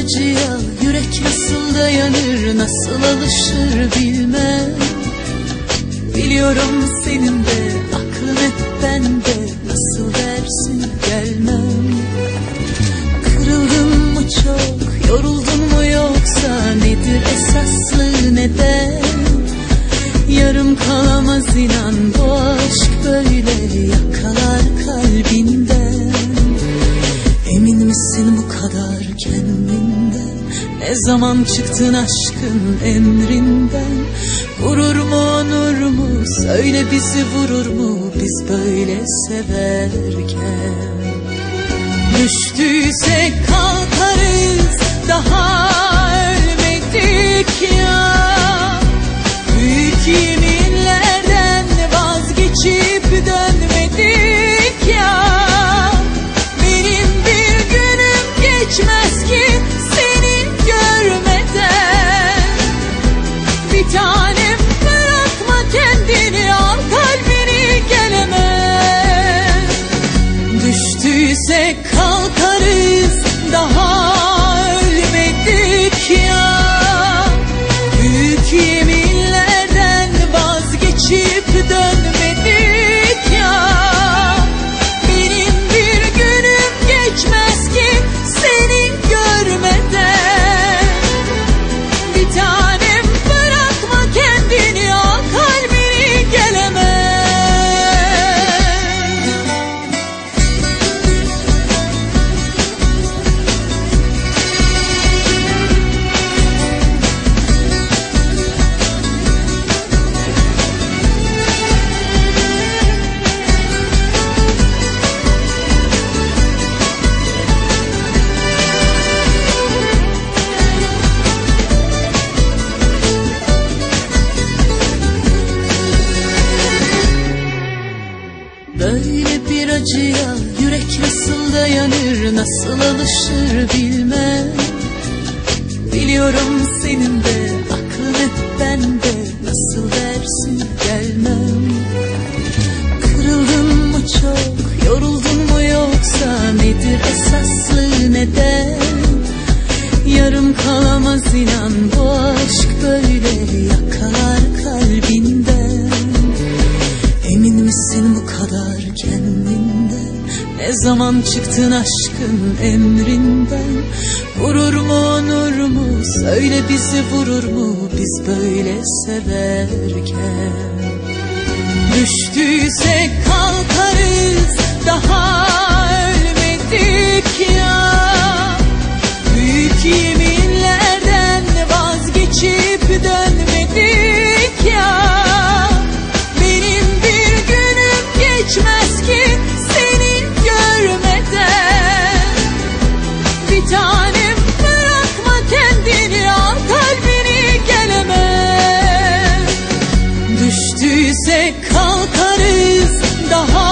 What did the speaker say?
acıya yürek nasıl dayanır nasıl alışır bilmem. Biliyorum senin de aklın hep bende nasıl dersin gelmem. Kırıldın mı çok yoruldun Ne zaman çıktın aşkın emrinden? Gurur mu onur mu? Söyle bizi vurur mu? Biz böyle severken. Düştüysek kalkarız daha Böyle bir acıya yürek nasıl dayanır nasıl alışır bilmem. Biliyorum senin de aklın hep bende nasıl dersin gelmem. Kırıldın mı çok yoruldun mu yoksa nedir esaslı neden? Yarım kalamaz inan bu aşk böyle yakalar kalbinden sen bu kadar kendinden Ne zaman çıktın aşkın emrinden? Gurur mu onur mu? Söyle bizi vurur mu? Biz böyle severken. Düştüysek kalkarız Daha düştüyse kalkarız daha